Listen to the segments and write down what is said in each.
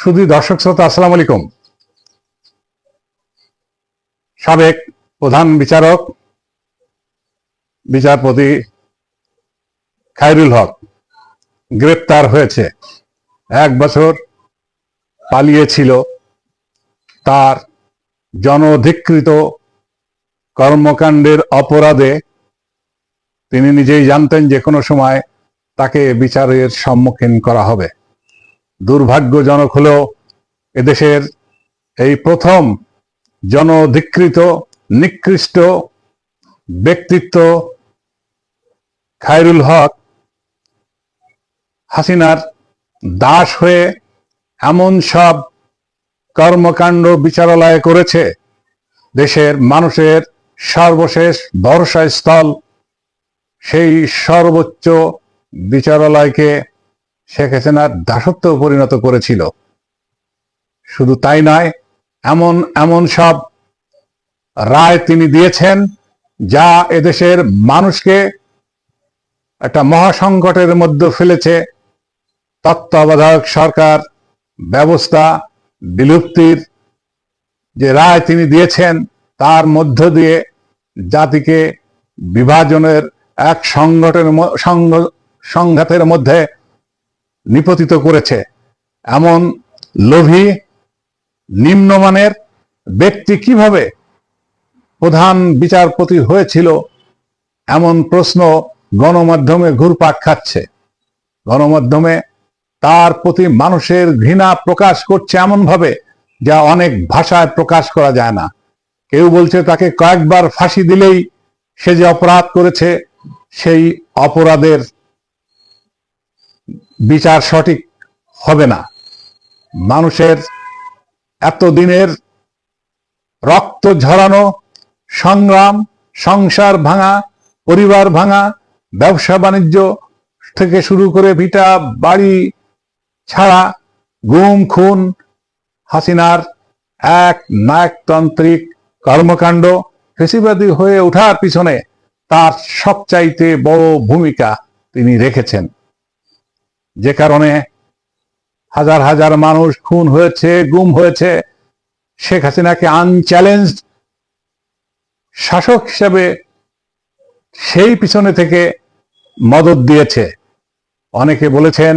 শুধু দর্শক শ্রোতা, আসসালাম আলাইকুম। সাবেক প্রধান বিচারক, বিচারপতি খায়রুল হক গ্রেপ্তার হয়েছে। এক বছর পালিয়েছিল। তার জনধিকৃত কর্মকাণ্ডের অপরাধে তিনি নিজেই জানতেন যে কোনো সময় তাকে বিচারের সম্মুখীন করা হবে। দুর্ভাগ্যজনক হলেও এদেশের এই প্রথম জনধিকৃত, নিকৃষ্ট ব্যক্তিত্ব খায়রুল হক হাসিনার দাস হয়ে এমন সব কর্মকাণ্ড বিচারালয়ে করেছে, দেশের মানুষের সর্বশেষ ভরসা স্থল সেই সর্বোচ্চ বিচারালয়কে শেখ হাসিনার দাসত্ব পরিণত করেছিল। শুধু তাই নয়, এমন এমন সব রায় তিনি দিয়েছেন যা এদেশের মানুষকে একটা মহাসংকটের মধ্যে ফেলেছে। তত্ত্বাবধায়ক সরকার, ব্যবস্থা, বিলুপ্তির যে রায় তিনি দিয়েছেন, তার মধ্য দিয়ে জাতিকে বিভাজনের এক সংগঠনের সংঘাতের মধ্যে নিপতিত করেছে। এমন লোভী, নিম্নমানের ব্যক্তি কীভাবে প্রধান বিচারপতি হয়েছিল? এমন প্রশ্ন গণমাধ্যমে ঘুরপাক খাচ্ছে। গণমাধ্যমে তার প্রতি মানুষের ঘৃণা প্রকাশ করছে এমন ভাবে যা অনেক ভাষায় প্রকাশ করা যায় না। কেউ বলছে তাকে কয়েকবার ফাঁসি দিলেই সে যে অপরাধ করেছে, সেই অপরাধের বিচার সঠিক হবে না। মানুষের এতদিনের রক্ত ঝরানো, সংগ্রাম, সংসার ভাঙা, পরিবার ভাঙা, ব্যবসা বাণিজ্য থেকে শুরু করে ভিটা, বাড়ি ছাড়া গুম, খুন, হাসিনার এক নায়কতান্ত্রিক কর্মকাণ্ড ফেসিবাদী হয়ে ওঠার পিছনে তার সবচাইতে বড় ভূমিকা তিনি রেখেছেন। যে কারণে হাজার হাজার মানুষ খুন হয়েছে, গুম হয়েছে। শেখ হাসিনাকে আনচ্যালেঞ্জ শাসক হিসেবে সেই পিছনে থেকে মদত দিয়েছে। অনেকে বলেছেন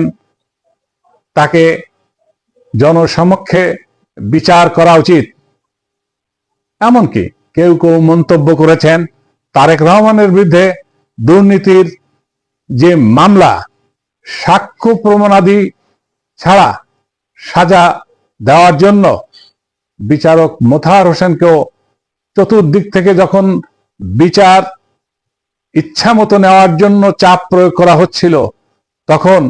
তাকে জনসমক্ষে বিচার করা উচিত। এমনকি কেউ কেউ মন্তব্য করেছেন, তারেক রহমানের বিরুদ্ধে দুর্নীতির যে মামলা সাক্ষ্য প্রমাণাদি ছাড়া সাজা দেওয়ার জন্য বিচারক মোথার হোসেনকেও চতুর্দিক থেকে যখন বিচার ইচ্ছা মতো নেওয়ার জন্য চাপ প্রয়োগ করা হচ্ছিল, তখন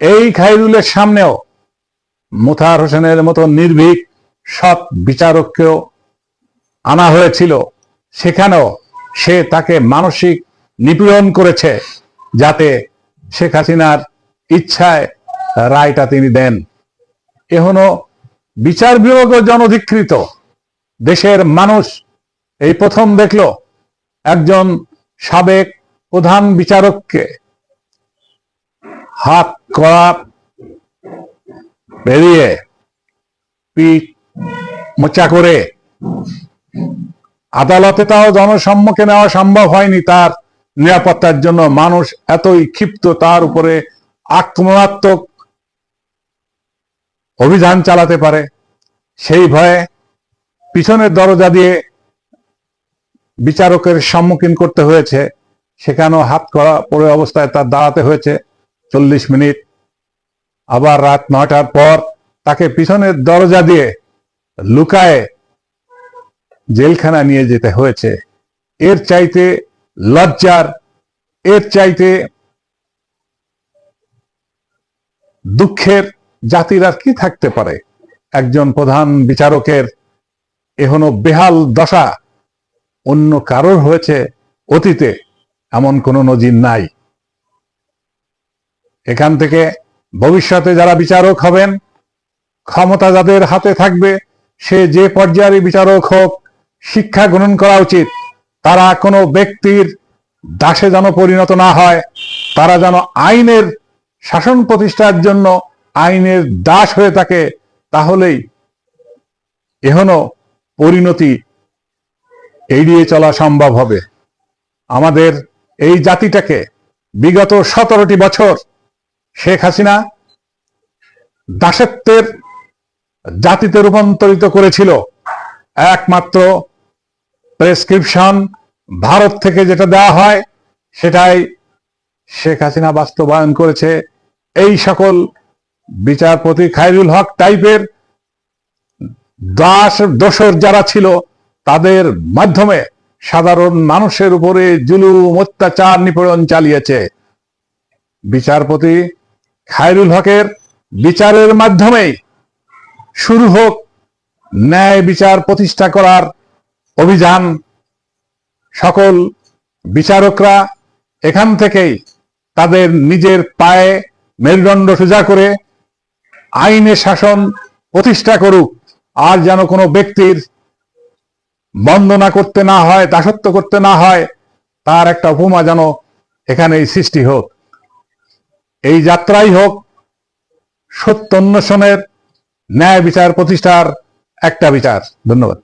এই খাইরুলের সামনেও মোথার হোসেনের মতো নির্ভীক সৎ বিচারককেও আনা হয়েছিল। সেখানেও সে তাকে মানসিক নিপীড়ন করেছে, যাতে শেখ হাসিনার ইচ্ছায় রায়টা তিনি দেন। এখনও বিচার বিভাগও জনধিকৃত। দেশের মানুষ এই প্রথম দেখল একজন সাবেক প্রধান বিচারককে। হাত করা বেরিয়ে পিঠ মোচা করে। আদালতে তাও জনসম্মুখে নেওয়া সম্ভব হয়নি তার নিরাপত্তার জন্য। মানুষ এতই ক্ষিপ্ত তার উপরে আক্রমণাত্মক অভিযান চালাতে পারে। সেই ভয়ে পিছনের দরজা দিয়ে বিচারকের সম্মুখীন করতে হয়েছে। সেখানেও হাত করা পড়ে অবস্থায় তার দাঁড়াতে হয়েছে চল্লিশ মিনিট। আবার রাত নয়টার পর তাকে পিছনের দরজা দিয়ে লুকায়ে জেলখানা নিয়ে যেতে হয়েছে। এর চাইতে লজ্জার, এর চাইতে দুঃখের জাতির আর কি থাকতে পারে? একজন প্রধান বিচারকের এখনও বেহাল দশা অন্য কারোর হয়েছে অতীতে এমন কোনো নজির নাই। এখান থেকে ভবিষ্যতে যারা বিচারক হবেন, ক্ষমতা যাদের হাতে থাকবে, সে যে পর্যায়ের বিচারক হোক, শিক্ষা গ্রহণ করা উচিত। তারা কোনো ব্যক্তির দাসে যেন পরিণত না হয়, তারা যেন আইনের শাসন প্রতিষ্ঠার জন্য আইনের দাস হয়ে থাকে, তাহলেই এখনও পরিণতি এড়িয়ে চলা সম্ভব হবে। আমাদের এই জাতিটাকে বিগত সতেরোটি বছর শেখ হাসিনা দাসত্বের জাতিতে রূপান্তরিত করেছিল। একমাত্র প্রেসক্রিপশন ভারত থেকে যেটা দেওয়া হয়, সেটাই শেখ হাসিনা বাস্তবায়ন করেছে এই সকল বিচারপতি খায়রুল হক টাইপের দাস দোসর যারা ছিল, তাদের মাধ্যমে সাধারণ মানুষের উপরে জুলুম, অত্যাচার, নিপীড়ন চালিয়েছে। বিচারপতি খায়রুল হকের বিচারের মাধ্যমেই শুরু হোক ন্যায় বিচার প্রতিষ্ঠা করার অভিযান। সকল বিচারকরা এখান থেকেই তাদের নিজের পায়ে মেরুদণ্ড সোজা করে আইনের শাসন প্রতিষ্ঠা করুক। আর যেন কোনো ব্যক্তির বন্দনা করতে না হয়, দাসত্ব করতে না হয়, তার একটা উপমা যেন এখানেই সৃষ্টি হোক। এই যাত্রাই হোক সত্য অন্বেষণের ন্যায় বিচার প্রতিষ্ঠার একটা বিচার। ধন্যবাদ।